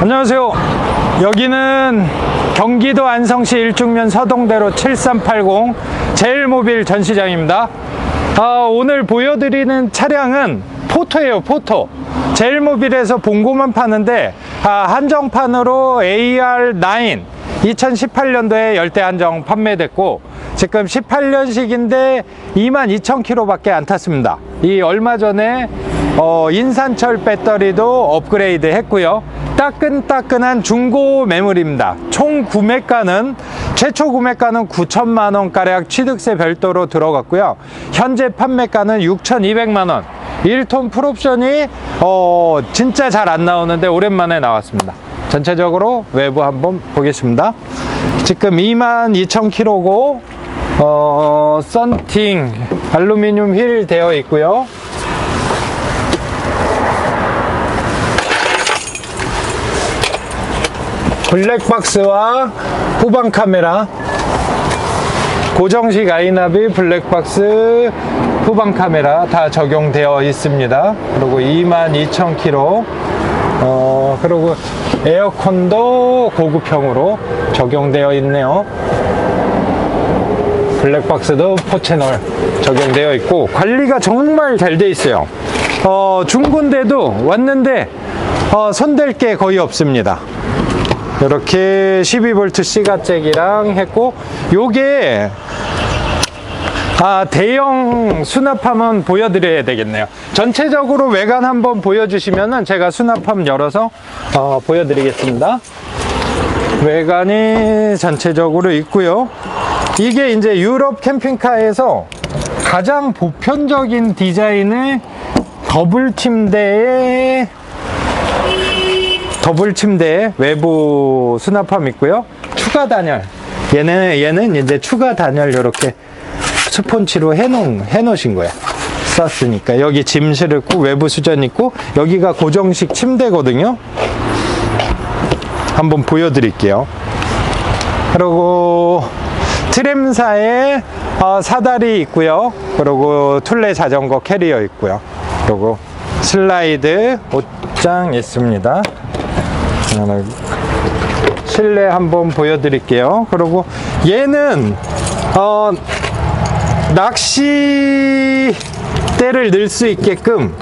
안녕하세요. 여기는 경기도 안성시 일중면 서동대로 7380 제일모빌 전시장입니다. 아, 오늘 보여드리는 차량은 포토예요, 포토. 제일모빌에서 본고만 파는데 아, 한정판으로 AR9 2018년도에 열대 한정 판매됐고 지금 18년식인데 22,000km밖에 안 탔습니다. 이 얼마 전에 어, 인산철 배터리도 업그레이드 했고요. 따끈따끈한 중고 매물입니다. 총 구매가는 최초 구매가는 9천만 원 가량 취득세 별도로 들어갔고요. 현재 판매가는 6,200만 원. 1톤 풀옵션이 어, 진짜 잘 안 나오는데 오랜만에 나왔습니다. 전체적으로 외부 한번 보겠습니다. 지금 22,000km고 어, 썬팅 알루미늄 휠 되어 있고요. 블랙박스와 후방 카메라 고정식 아이나비 블랙박스 후방 카메라 다 적용되어 있습니다. 그리고 22,000km 어, 그리고 에어컨도 고급형으로 적용되어 있네요. 블랙박스도 4채널 적용되어 있고 관리가 정말 잘 돼 있어요. 어, 중고인데도 왔는데 어, 손댈 게 거의 없습니다. 이렇게 12V C가잭이랑 했고 요게 아 대형 수납함은 보여드려야 되겠네요. 전체적으로 외관 한번 보여주시면은 제가 수납함 열어서 어, 보여드리겠습니다. 외관이 전체적으로 있고요. 이게 이제 유럽 캠핑카에서 가장 보편적인 디자인의 더블 침대에 더블 침대 외부 수납함 있고요. 추가 단열. 얘는 얘는 이제 추가 단열 이렇게 스폰치로 해놓은 해놓으신 거야. 썼으니까 여기 짐실 있고 외부 수전 있고 여기가 고정식 침대거든요. 한번 보여드릴게요. 그리고 트램사에 어, 사다리 있고요. 그리고 툴레 자전거 캐리어 있고요. 그리고 슬라이드 옷장 있습니다. 실내 한번 보여드릴게요. 그리고 얘는 어, 낚시대를 넣을 수 있게끔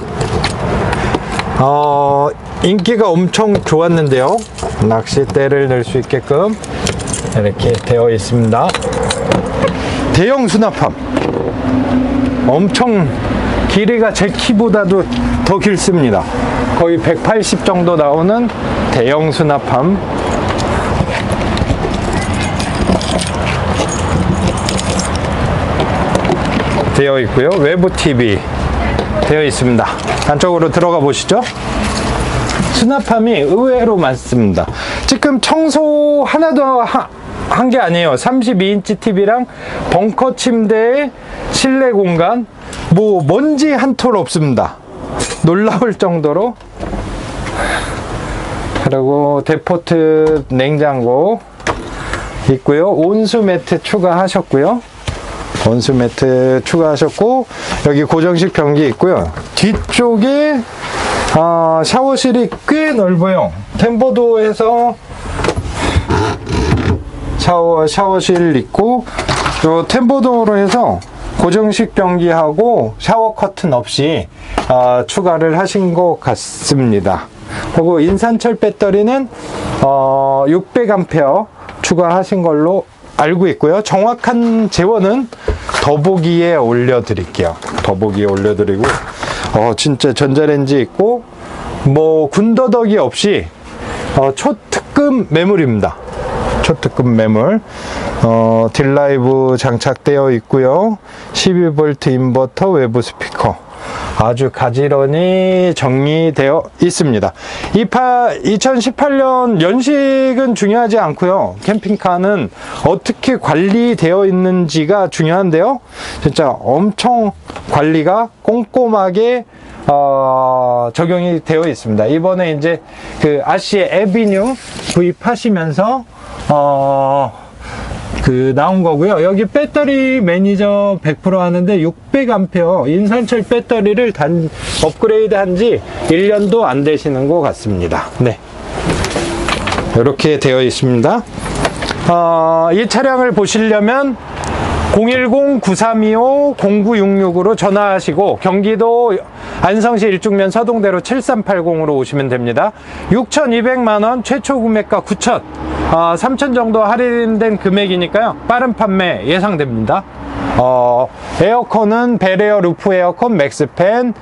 어, 인기가 엄청 좋았는데요. 낚시대를 넣을 수 있게끔 이렇게 되어 있습니다. 대형 수납함. 엄청 길이가 제 키보다도 더 길습니다. 거의 180 정도 나오는 대형 수납함. 되어 있고요. 외부 TV 되어 있습니다. 안쪽으로 들어가 보시죠. 수납함이 의외로 많습니다. 지금 청소 하나도 한 게 아니에요. 32인치 TV랑 벙커 침대에 실내 공간, 뭐 먼지 한 톨 없습니다. 놀라울 정도로. 그리고 데포트 냉장고 있고요. 온수 매트 추가하셨고요. 온수 매트 추가하셨고 여기 고정식 변기 있고요. 뒤쪽에 아, 샤워실이 꽤 넓어요. 템보도에서 샤워 샤워실 있고 요 템보도로 해서 고정식 변기하고 샤워 커튼 없이 아, 추가를 하신 것 같습니다. 그리고 인산철 배터리는 어, 600A 추가하신 걸로 알고 있고요. 정확한 재원은 더보기에 올려드릴게요. 더보기에 올려드리고 어, 진짜 전자레인지 있고 뭐 군더더기 없이 어, 초특급 매물입니다. 초특급 매물 어, 딜라이브 장착되어 있고요. 12V 인버터 외부 스피커. 아주 가지런히 정리되어 있습니다. 28, 2018년 연식은 중요하지 않고요. 캠핑카는 어떻게 관리되어 있는지가 중요한데요. 진짜 엄청 관리가 꼼꼼하게 어, 적용이 되어 있습니다. 이번에 이제 그 아시의 에비뉴 구입하시면서 어, 그 나온 거고요. 여기 배터리 매니저 100% 하는데 600A 인산철 배터리를 단 업그레이드 한 지 1년도 안 되시는 것 같습니다. 네. 이렇게 되어 있습니다. 어, 이 차량을 보시려면 010-9325-0966으로 전화하시고 경기도 안성시 일중면 서동대로 7380으로 오시면 됩니다. 6,200만원 최초 구매가 9,000 어, 3,000 정도 할인된 금액이니까요. 빠른 판매 예상됩니다. 어, 에어컨은 베레어 루프 에어컨 맥스팬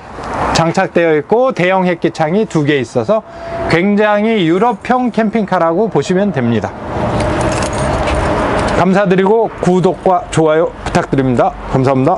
장착되어 있고 대형 햇기창이 두 개 있어서 굉장히 유럽형 캠핑카라고 보시면 됩니다. 감사드리고 구독과 좋아요 부탁드립니다. 감사합니다.